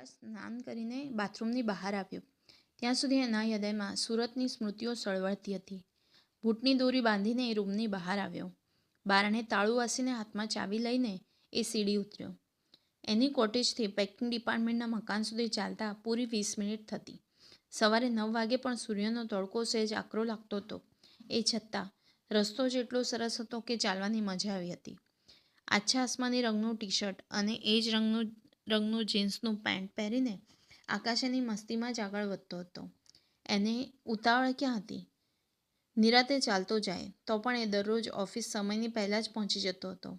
આકાશ સ્નાન કરીને બાથરૂમની બહાર આવ્યો. ત્યાં સુધી એના હૃદયમાં સુરતની સ્મૃતિઓ સળવળતી હતી. બૂટની દોરી બાંધીને એ રૂમની બહાર આવ્યો. બારણે તાળું વાસીને હાથમાં ચાવી લઈને એ સીડી ઉતર્યો. એની કોટેજથી પેકિંગ ડિપાર્ટમેન્ટના મકાન સુધી ચાલતા પૂરી વીસ મિનિટ થતી. સવારે નવ વાગે પણ સૂર્યનો તડકો સહેજ આકરો લાગતો હતો. એ છતાં, રસ્તો જેટલો સરસ હતો કે ચાલવાની મજા આવી હતી. આછા આસમાની રંગનું ટી શર્ટ અને એ જ રંગનું રંગનું જીન્સનું પેન્ટ પહેરીને આકાશ એની મસ્તીમાં જ આગળ વધતો હતો. એને ઉતાવળ ક્યાં હતી? નિરાતે ચાલતો જાય તો પણ એ દરરોજ ઓફિસ સમયની પહેલાં જ પહોંચી જતો હતો.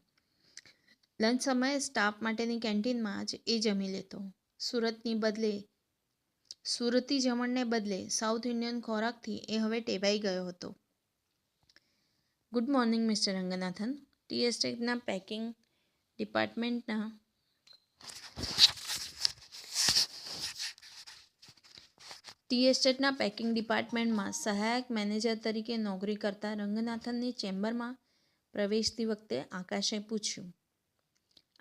લંચ સમયે સ્ટાફ માટેની કેન્ટીનમાં જ એ જમી લેતો. સુરતની બદલે, સુરતી જમણને બદલે સાઉથ ઇન્ડિયન ખોરાકથી એ હવે ટેવાઈ ગયો હતો. Good morning, mister Ranganathan. Tea એસ્ટેટના packing ડિપાર્ટમેન્ટના ટી એસ્ટેટના પેકિંગ ડિપાર્ટમેન્ટમાં સહાયક મેનેજર તરીકે નોકરી કરતા રંગનાથનની ચેમ્બરમાં પ્રવેશતી વખતે આકાશે પૂછ્યું,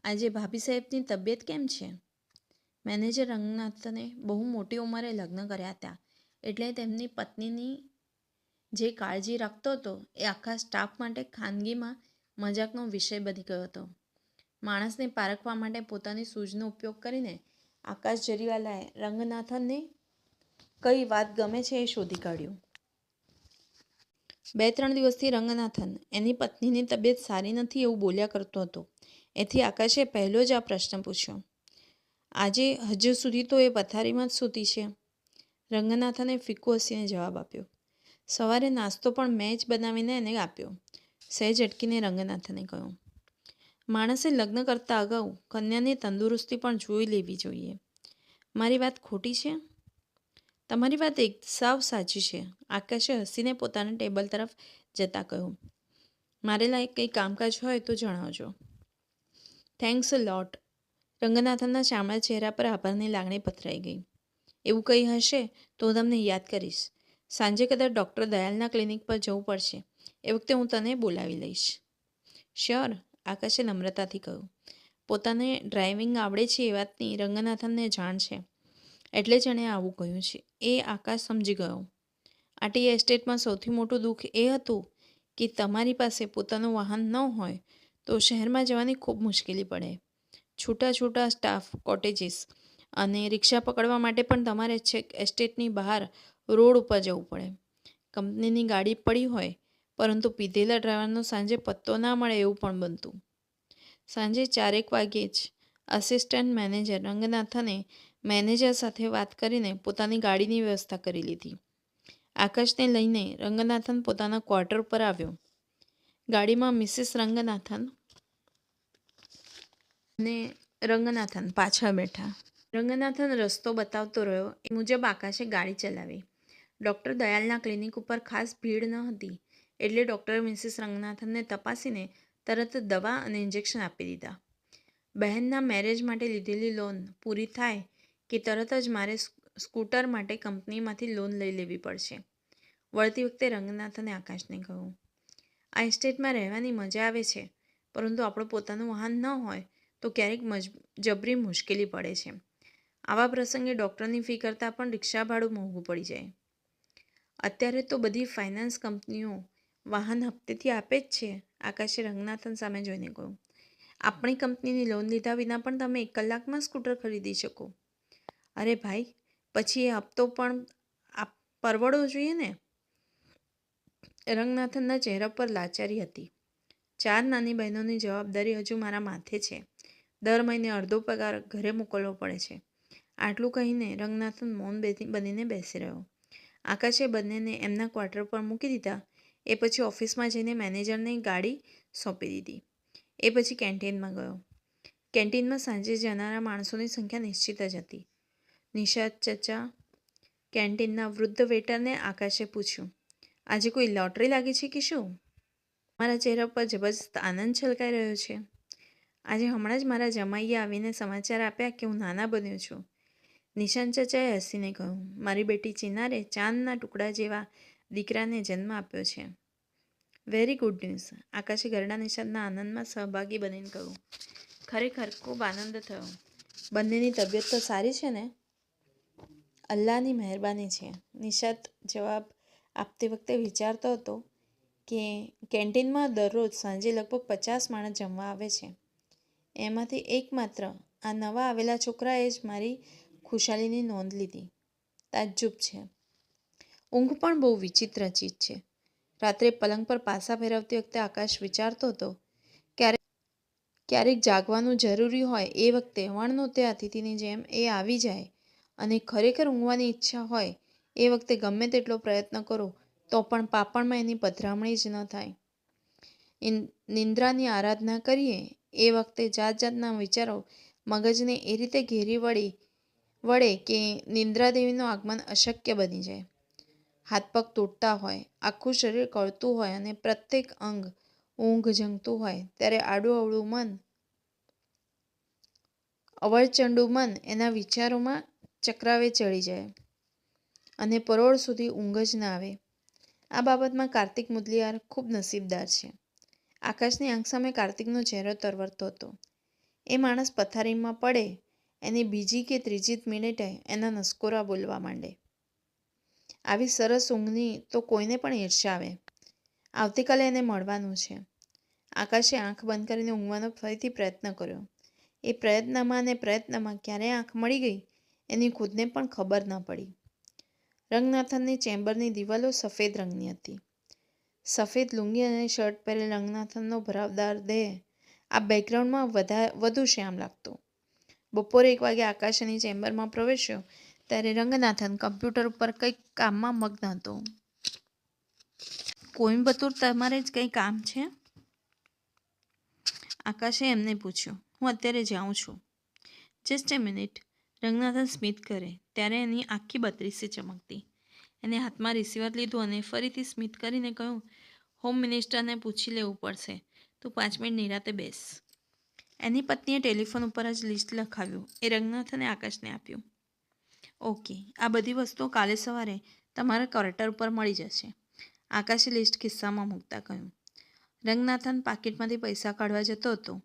આજે ભાભી સાહેબની તબિયત કેમ છે? મેનેજર રંગનાથને બહુ મોટી ઉંમરે લગ્ન કર્યા હતા, એટલે તેમની પત્નીની જે કાળજી રાખતો હતો એ આખા સ્ટાફ માટે ખાનગીમાં મજાકનો વિષય બની ગયો હતો. માણસને પારખવા માટે પોતાની સૂઝનો ઉપયોગ કરીને આકાશ જરીવાલાએ રંગનાથનને કઈ વાત ગમે છે એ શોધી કાઢ્યું. બે ત્રણ દિવસથી રંગનાથન એની પત્નીની તબિયત સારી નથી એવું બોલ્યા કરતો હતો. એથી આકાશે પહેલો જ આ પ્રશ્ન પૂછ્યો. આજે હજુ સુધી તો એ પથારીમાં જ સૂતી છે? રંગનાથને ફિક્કો હસીને જવાબ આપ્યો. સવારે નાસ્તો પણ મેં જ બનાવીને એને આપ્યો, સહેજ અટકીને રંગનાથને કહ્યું. માણસે લગ્ન કરતાં અગાઉ કન્યાની તંદુરસ્તી પણ જોઈ લેવી જોઈએ. મારી વાત ખોટી છે? તમારી વાત એક સાવ સાચી છે. આકાશે હસીને પોતાના ટેબલ તરફ જતાં કહ્યું. મારે લાયક કંઈ કામકાજ હોય તો જણાવજો. થેન્ક્સ લોટ. રંગનાથનના ચામડા ચહેરા પર આભારની લાગણી પથરાઈ ગઈ. એવું કંઈ હશે તો હું તમને યાદ કરીશ. સાંજે કદાચ ડૉક્ટર દયાલના ક્લિનિક પર જવું પડશે. એ વખતે હું તને બોલાવી લઈશ. શ્યોર? આકાશે નમ્રતાથી કહ્યું પોતાને ડ્રાઇવિંગ આવડે છે એ વાતની રંગનાથનને જાણ છે. એટલે જ એણે આવું કહ્યું છે. એ આકાશ સમજી ગયો. આટી એસ્ટેટમાં સૌથી મોટું દુઃખ એ હતું કે તમારી પાસે પોતાનું વાહન ન હોય તો શહેરમાં જવાની ખૂબ મુશ્કેલી પડે. છૂટા છૂટા સ્ટાફ, કોટેજીસ અને રિક્ષા પકડવા માટે પણ તમારે છેક એસ્ટેટની બહાર રોડ ઉપર જવું પડે. કંપનીની ગાડી પડી હોય પરંતુ પીધેલા ડ્રાઈવરનો સાંજે પત્તો ના મળે એવું પણ બનતું. સાંજે ચારેક વાગ્યે જ અસિસ્ટન્ટ મેનેજર રંગનાથને મેનેજર સાથે વાત કરીને પોતાની ગાડીની વ્યવસ્થા કરી લીધી. આકાશને લઈને રંગનાથન પોતાના ક્વાર્ટર પર આવ્યો. ગાડીમાં મિસિસ રંગનાથન અને રંગનાથન પાછળ બેઠા. રંગનાથન રસ્તો બતાવતો રહ્યો, એ મુજબ આકાશે ગાડી ચલાવી. ડૉક્ટર દયાલના ક્લિનિક ઉપર ખાસ ભીડ ન હતી. એટલે ડૉક્ટરે મિસિસ રંગનાથનને તપાસીને તરત દવા અને ઇન્જેક્શન આપી દીધા. બહેનના મેરેજ માટે લીધેલી લોન પૂરી થાય કે તરત જ મારે સ્કૂટર માટે કંપનીમાંથી લોન લઈ લેવી પડશે? વળતી વખતે રંગનાથને આકાશને કહ્યું. આ એસ્ટેટમાં રહેવાની મજા આવે છે, પરંતુ આપણું પોતાનું વાહન ન હોય તો ક્યારેક જબરી મુશ્કેલી પડે છે. આવા પ્રસંગે ડૉક્ટરની ફી કરતાં પણ રિક્ષા ભાડું મોંઘું પડી જાય. અત્યારે તો બધી ફાઇનાન્સ કંપનીઓ વાહન હપ્તેથી આપે જ છે. આકાશે રંગનાથન સામે જોઈને કહ્યું આપણી કંપનીની લોન લીધા વિના પણ તમે એક કલાકમાં સ્કૂટર ખરીદી શકો. અરે ભાઈ, પછી એ હપ્તો પણ આપ, પરવડવો જોઈએ ને? રંગનાથનના ચહેરા પર લાચારી હતી. ચાર નાની બહેનોની જવાબદારી હજુ મારા માથે છે. દર મહિને અડધો પગાર ઘરે મોકલવો પડે છે. આટલું કહીને રંગનાથન મૌન બનીને બેસી રહ્યો. આકાશે બંનેને એમના ક્વાર્ટર પર મૂકી દીધા. એ પછી ઓફિસમાં જઈને મેનેજરને ગાડી સોંપી દીધી. એ પછી કેન્ટીનમાં ગયો. કેન્ટીનમાં સાંજે જનારા માણસોની સંખ્યા નિશ્ચિત જ હતી. નિષાદ ચચા કેન્ટીનના વૃદ્ધ વેટરને આકાશે પૂછ્યું, આજે કોઈ લોટરી લાગી છે કે શું? મારા ચહેરા પર જબરજસ્ત આનંદ છલકાઈ રહ્યો છે. આજે હમણાં જ મારા જમાઈએ આવીને સમાચાર આપ્યા કે હું નાના બન્યો છું. નિશાન ચચાએ હસીને કહ્યું, મારી બેટી ચિનારે ચાંદના ટુકડા જેવા દીકરાને જન્મ આપ્યો છે. વેરી ગુડ ન્યૂઝ આકાશે ગરડા નિષાદના આનંદમાં સહભાગી બનીને કહ્યું. ખરેખર ખૂબ આનંદ થયો. બંનેની તબિયત તો સારી છે ને? અલ્લાહની મહેરબાની છે. નિશાત જવાબ આપતી વખતે વિચારતો હતો કે કેન્ટીનમાં દરરોજ સાંજે લગભગ પચાસ માણસ જમવા આવે છે. એમાંથી એકમાત્ર, આ નવા આવેલા છોકરાએ જ મારી ખુશાલીની નોંધ લીધી. તાજ્જુબ છે. ઊંઘ પણ બહુ વિચિત્ર ચીજ છે. રાત્રે પલંગ પર પાસા ફેરવતી વખતે આકાશ વિચારતો હતો, ક્યારેક ક્યારેક જાગવાનું જરૂરી હોય એ વખતે વણનોતે અતિથિની જેમ એ આવી જાય અને ખરેખર ઊંઘવાની ઈચ્છા હોય એ વખતે ગમે તેટલો પ્રયત્ન કરો, તો પણ પાપણમાં એની પધરામણી જ ન થાય. નિંદ્રાની આરાધના કરીએ, એ વખતે જાત જાતના વિચારો મગજને એ રીતે ઘેરી વળી, વળે કે નિંદ્રાદેવીનું આગમન અશક્ય બની જાય. હાથ પગ તૂટતા હોય, આખું શરીર કળતું હોય અને પ્રત્યેક અંગ ઊંઘ જંગતું હોય, ત્યારે આડું અવળું મન, અવળચંડુ મન એના વિચારોમાં ચક્રાવે ચડી જાય અને પરોળ સુધી ઊંઘ જ ના આવે. આ બાબતમાં કાર્તિક મુદલિયાર ખૂબ નસીબદાર છે. આકાશની આંખ સામે કાર્તિકનો ચહેરો તરવરતો હતો. એ માણસ પથારીમાં પડે, એની બીજી કે ત્રીજી મિનિટે એના નસકોરા બોલવા માંડે. આવી સરસ ઊંઘની તો કોઈને પણ ઈર્ષા આવે. આવતીકાલે એને મળવાનું છે. આકાશે આંખ બંધ કરીને ઊંઘવાનો ફરીથી પ્રયત્ન કર્યો. એ પ્રયત્નમાં અને પ્રયત્નમાં ક્યારે આંખ મળી ગઈ એની ખુદને પણ ખબર ન પડી. રંગનાથનની ચેમ્બરની દિવાલો સફેદ રંગની હતી. સફેદ લુંગી અને શર્ટ પહેરેલ રંગનાથનનો ભરાવદાર દેહ આ બેકગ્રાઉન્ડમાં વધા, વધુ શ્યામ લાગતો. બપોરે એક વાગે આકાશની ચેમ્બરમાં પ્રવેશ્યો ત્યારે રંગનાથન કમ્પ્યુટર ઉપર કંઈક કામમાં મગ્ન હતો. કોઈમ્બતુર તમારે જ કંઈ કામ છે? આકાશે એમને પૂછ્યું, હું અત્યારે જાઉં છું. જસ્ટ એ મિનિટ. રંગનાથન સ્મિત કરે, ત્યારે એની આખી બત્રીસી ચમકતી. એને હાથમાં રિસીવર લીધું અને ફરીથી સ્મિત કરીને કહ્યું, હોમ મિનિસ્ટરને પૂછી લેવું પડશે. તું પાંચ મિનિટ નિરાતે બેસ. એની પત્નીએ ટેલિફોન ઉપર જ લિસ્ટ લખાવ્યું. એ રંગનાથને આકાશને આપ્યું. ઓકે, આ બધી વસ્તુઓ કાલે સવારે તમારા કોર્ટર ઉપર મળી જશે. આકાશે લિસ્ટ ખિસ્સામાં મૂકતા કહ્યું. રંગનાથન પાકીટમાંથી પૈસા કાઢવા જતો હતો.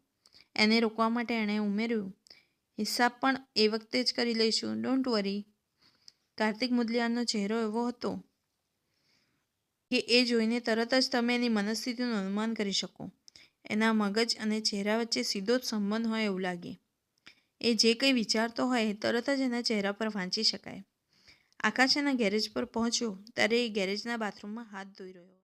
એને રોકવા માટે એણે ઉમેર્યું, હિસાબ પણ એ વખતે જ કરી લઈશું, ડોન્ટ વરી. કાર્તિક મુદલિયાનો ચહેરો એવો હતો કે એ જોઈને તરત જ તમે એની મનસ્થિતિનું અનુમાન કરી શકો. એના મગજ અને ચહેરા વચ્ચે સીધો જ સંબંધ હોય એવું લાગે. એ જે કંઈ વિચારતો હોય તરત જ એના ચહેરા પર વાંચી શકાય. આકાશ એના ગેરેજ પર પહોંચ્યો ત્યારે એ ગેરેજના બાથરૂમમાં હાથ ધોઈ રહ્યો.